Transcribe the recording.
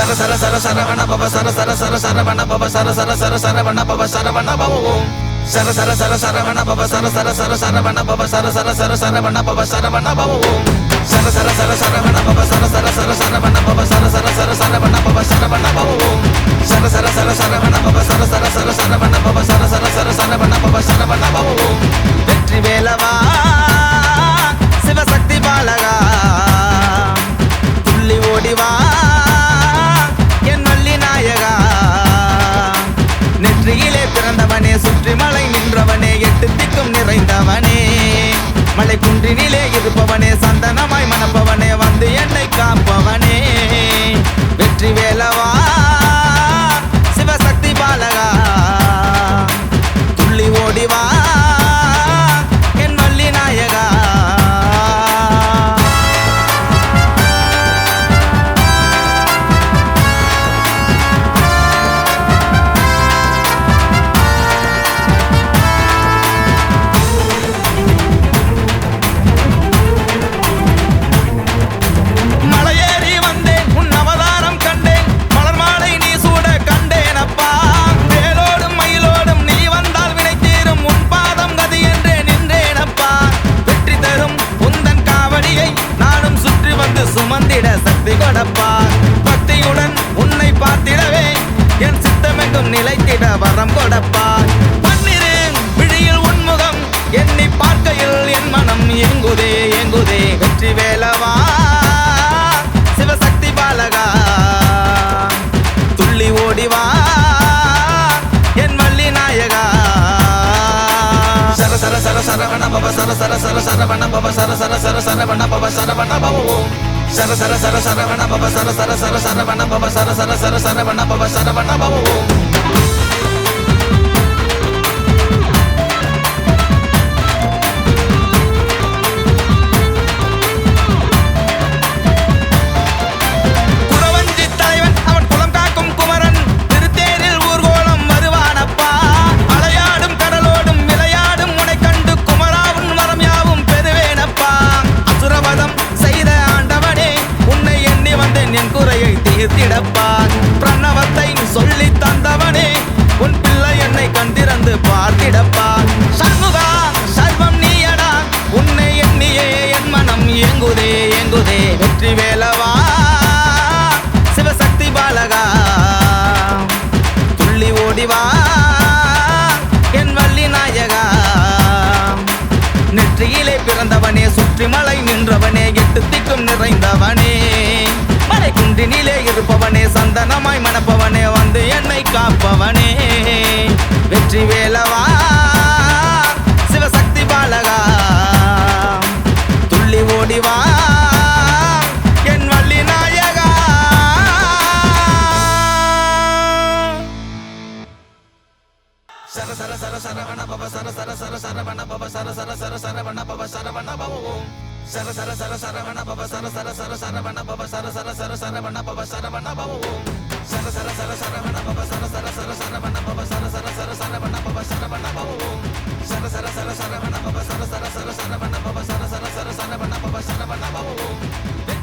சர சர சர சரவண பவ சர சர சர சரவண பவ சர சர சர சரவண பவ சரவண பவ ஓம் சர சர சர சரவண பவ சர சர சர சரவண பவ சர சர சர சரவண பவ சரவண பவ ஓம் சர சர சர சரவண பவ சர சர சர சரவண பவ சர சர சர சரவண பவ சரவண பவ ஓம் சர சர சர சரவண மலை குன்றினிலே இருப்பவனே சந்தனமாய் மணப்பவனே வந்து என்னை காப்பவனே. வெற்றி வேலவா சுமந்திட சக்தி கொடப்பா. பக்தியுடன் உன்னை பார்த்திடவே என் சித்தமெங்கும் நிலைத்திட வரம் கொடப்பா. பன்னிரு விழியில் உன்முகம் எண்ணி பார்க்கையில் என் மனம் எங்குதே எங்குதே வெற்றி வேலவா. சிவசக்தி பாலகா. துள்ளி ஓடிவா என் வள்ளி நாயகா. சர சர சர சரவண பவ சர சர சர சரவண பவ சர சர சர சரவண பவ சரவண பவ ஓம் சர சர சர சரவண பவ சர சர சர சரவண பவ சர சர சர சரவண பவ சரவண பவ ஓம். குறையை பிரணவத்தை சொல்லி தந்தவனே உன் பிள்ளை என்னை கண்டிருந்து பார்த்திடப்பா சண்முகா சர்வம் நீயடா உன்னை எண்ணியே என் மனம் ஏங்குதே ஏங்குதே வெற்றி வேலவா சிவசக்தி பாலகா துள்ளி ஓடிவா. என் வள்ளி நாயகா நெற்றியிலே பிறந்தவனே சுற்றி மலை நின்றவனே எட்டு திக்கும் நிறைந்தவனே. மலை குண்டினிலே இருப்பவனே சந்தனமாய் மணப்பவனே வந்து என்னை காப்பவனே. வெற்றி வேலவா சிவசக்தி பாலகா துள்ளி ஓடிவா என் வள்ளி நாயகா. சர சர சர சரவண பவ சர சர சர சரவண பவ சர சர சர சரவண பவ சரவண பவ ஓம். சர சர சர சரவண பவ சர சர சர சரவண பவ சர சர சர சரவண பவ சரவண பவ ஓம் சர சர சர சரவண பவ சர சர சர சரவண பவ சர சர சர சரவண பவ சரவண பவ ஓம் சர சர சர சரவண பவ சர சர சர சரவண பவ சர சர சர சரவண பவ சரவண பவ ஓம் வெற்றி வேலவா